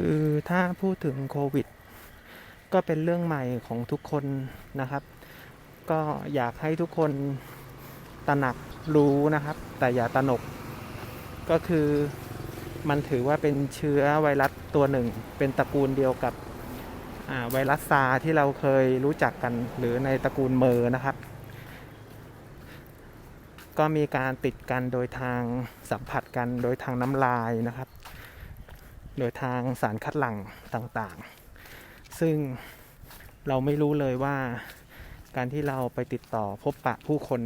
คือถ้าพูดถึงโควิด ก็เป็นเรื่องใหม่ของทุกคนนะครับ ก็อยากให้ทุกคนตระหนักรู้นะครับ แต่อย่าตระหนก ก็คือมันถือว่าเป็นเชื้อไวรัสตัวหนึ่ง เป็นตระกูลเดียวกับไวรัสซาที่เราเคยรู้จักกันหรือในตระกูลเมอร์นะครับ ก็มีการติดกันโดยทางสัมผัสกันโดยทางน้ำลายนะครับ โดยทางสารคัดหลั่งต่างๆ ซึ่งเราไม่รู้เลยว่าการที่เราไปติดต่อพบปะผู้คน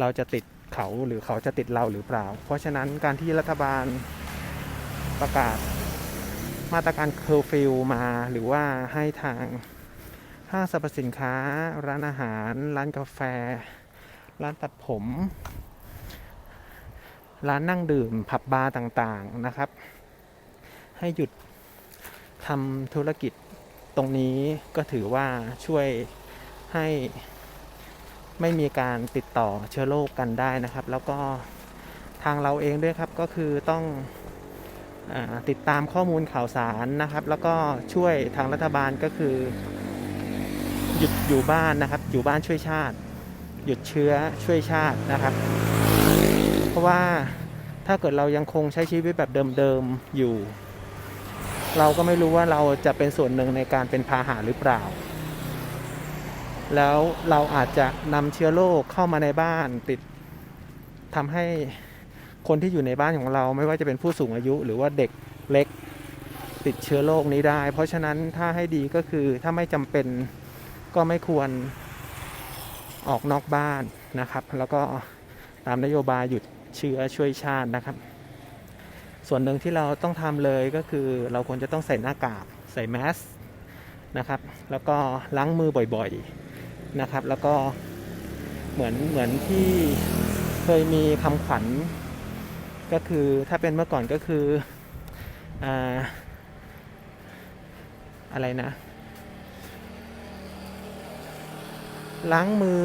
เราจะติดเขาหรือเขาจะติดเราหรือเปล่า เพราะฉะนั้นการที่รัฐบาลประกาศมาตรการเคอร์ฟิวมาหรือว่าให้ทางห้างสรรพสินค้า ร้านอาหาร ร้านกาแฟ ร้านตัดผม ร้านนั่งดื่มผับบาร์ต่างๆนะครับ ให้หยุดทำธุรกิจตรงนี้ก็ถือว่าช่วยให้ไม่มีการติดต่อเชื้อโรคกันได้นะครับ แล้วก็ทางเราเองด้วยครับก็คือต้องอติดตามข้อมูลข่าวสารนะครับ แล้วก็ช่วยทางรัฐบาลก็คือหยุดอยู่บ้านนะครับ อยู่บ้านช่วยชาติ หยุดเชื้อช่วยชาตินะครับ เพราะว่าถ้าเกิดเรายังคงใช้ชีวิตแบบเดิมๆอยู่ เราก็ไม่รู้ว่าเราจะเป็นส่วนหนึ่งในการเป็นพาหะหรือเปล่า แล้วเราอาจจะนำเชื้อโรคเข้ามาในบ้านติดทำให้คนที่อยู่ในบ้านของเรา ไม่ว่าจะเป็นผู้สูงอายุ หรือว่าเด็กเล็กติดเชื้อโรคนี้ได้ เพราะฉะนั้นถ้าให้ดีก็คือถ้าไม่จำเป็นก็ไม่ควรออกนอกบ้านนะครับ แล้วก็ตามนโยบายหยุดเชื้อช่วยชาตินะครับ ส่วนหนึ่งที่เราต้องทำเลยก็คือเราควรจะต้องใส่หน้ากากใส่แมสนะครับ แล้วก็ล้างมือบ่อยๆนะครับ แล้วก็เหมือนเหมือนที่เคยมีคำขวัญก็คือถ้าเป็นเมื่อก่อนก็คืออ่าอะไรนะ ล้างมือ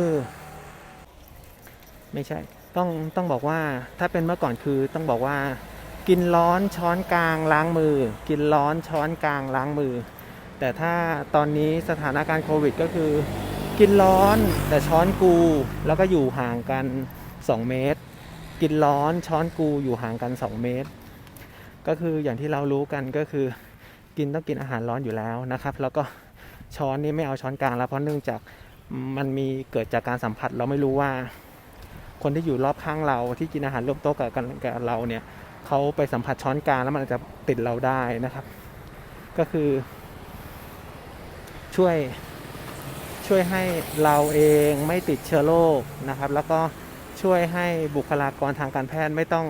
ไม่ใช่ต้องต้องบอกว่าถ้าเป็นเมื่อก่อนคือต้องบอกว่า กินร้อนช้อนกลางล้างมือ กินร้อนช้อนกลางล้างมือ แต่ถ้าตอนนี้สถานการณ์โควิดก็คือ กินร้อนแต่ช้อนกู แล้วก็อยู่ห่างกัน 2 เมตร กินร้อนช้อนกูอยู่ห่างกัน 2 เมตร ก็คืออย่างที่เรารู้กันก็คือ กินต้องกินอาหารร้อนอยู่แล้วนะครับ แล้วก็ช้อนนี่ไม่เอาช้อนกลางแล้วเพราะเนื่องจากมันมีเกิดจากการสัมผัสเราไม่รู้ว่า คนที่อยู่รอบข้างเราที่กินอาหารร่วมโต๊ะกับกันกับเราเนี่ย เขาไปสัมผัสช้อนกลางแล้วมันอาจจะติดเราได้นะครับ ก็คือ ช่วยช่วยให้เราเองไม่ติดเชื้อโรคนะครับ แล้วก็ช่วยให้บุคลากรทางการแพทย์ไม่ต้อง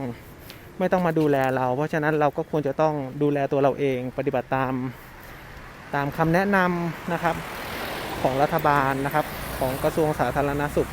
ไม่ต้องมาดูแลเรา เพราะฉะนั้นเราก็ควรจะต้องดูแลตัวเราเองปฏิบัติตามตามคำแนะนำนะครับของรัฐบาลนะครับ ของกระทรวงสาธารณสุข